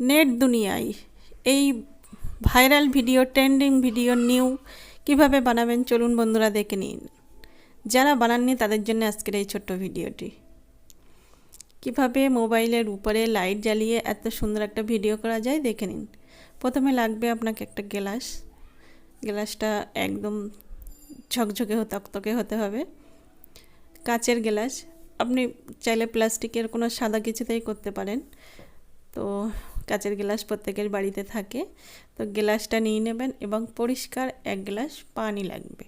Net দুনিয়ায়। এই viral video, trending video, new কীভাবে বানাবেন চলুন বন্ধুরা দেখে নিন। যারা বানাননি তাদের জন্য আজকের এই ছোট্ট ভিডিওটি। কীভাবে মোবাইলের উপরে লাইট জ্বালিয়ে এত সুন্দর একটা ভিডিও করা যায় দেখে নিন। প্রথমে লাগবে আপনাকে একটা গ্লাস। গ্লাসটা একদম ঝকঝকে তকতকে হতে হবে। কাচের গ্লাস। আপনি চাইলে প্লাস্টিকের কোনো সাদা কিছুতেই করতে পারেন। তো কাচের গ্লাস প্রত্যেকের বাড়িতে থাকে। তো গ্লাসটা নিয়ে নেবেন এবং পরিষ্কার এক গ্লাস পানি লাগবে।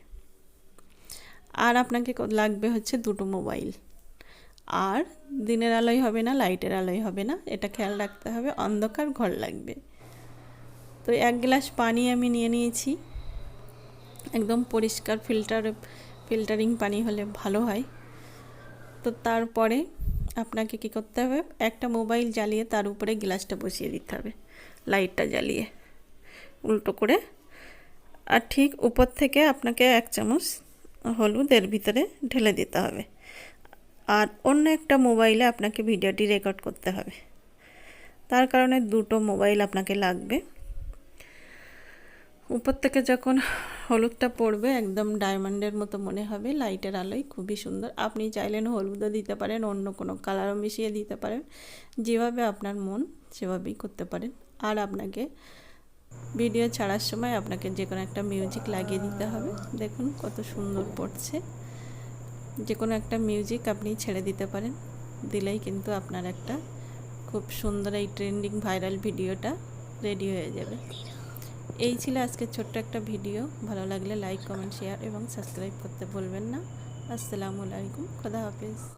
আর আপনাকে লাগবে হচ্ছে দুটো মোবাইল। আর দিনের আলোয় হবে না, লাইটের আলোয় হবে না, এটা খেয়াল রাখতে হবে, অন্ধকার ঘর লাগবে। তো এক গ্লাস পানি আমি নিয়ে নিয়েছি। একদম পরিষ্কার ফিল্টার, ফিল্টারিং পানি হলে ভালো হয়। তো তারপরে আপনাকে কি করতে হবে? একটা মোবাইল জ্বালিয়ে তার উপরে গ্লাসটা বসিয়ে দিতে হবে। লাইটটা জ্বালিয়ে। উল্টো করে। আর ঠিক উপর থেকে আপনাকে এক চামচ হলুদের ভিতরে ঢেলে দিতে হবে। আর অন্য একটা মোবাইলে আপনাকে ভিডিওটি রেকর্ড করতে হবে। তার কারণে দুটো মোবাইল আপনাকে লাগবে। উপর থেকে যখন হলুদটা পড়বে, একদম ডায়মন্ডের মতো মনে হবে। লাইটের আলোয় খুবই সুন্দর। আপনি চাইলেন হলুদও দিতে পারেন, অন্য কোনো কালারও মিশিয়ে দিতে পারেন। যেভাবে আপনার মন, সেভাবেই করতে পারেন। আর আপনাকে ভিডিও ছাড়ার সময় আপনাকে যে কোনো একটা মিউজিক লাগিয়ে দিতে হবে। দেখুন কত সুন্দর পড়ছে। যে কোনো একটা মিউজিক আপনি ছেড়ে দিতে পারেন। দিলেই কিন্তু আপনার একটা খুব সুন্দর এই ট্রেন্ডিং ভাইরাল ভিডিওটা রেডি হয়ে যাবে। এই ছিল আজকে ছোট্ট একটা ভিডিও। ভালো লাগলে লাইক কমেন্ট শেয়ার এবং সাবস্ক্রাইব করতে ভুলবেন না। আসসালামু আলাইকুম। খোদা হাফিজ।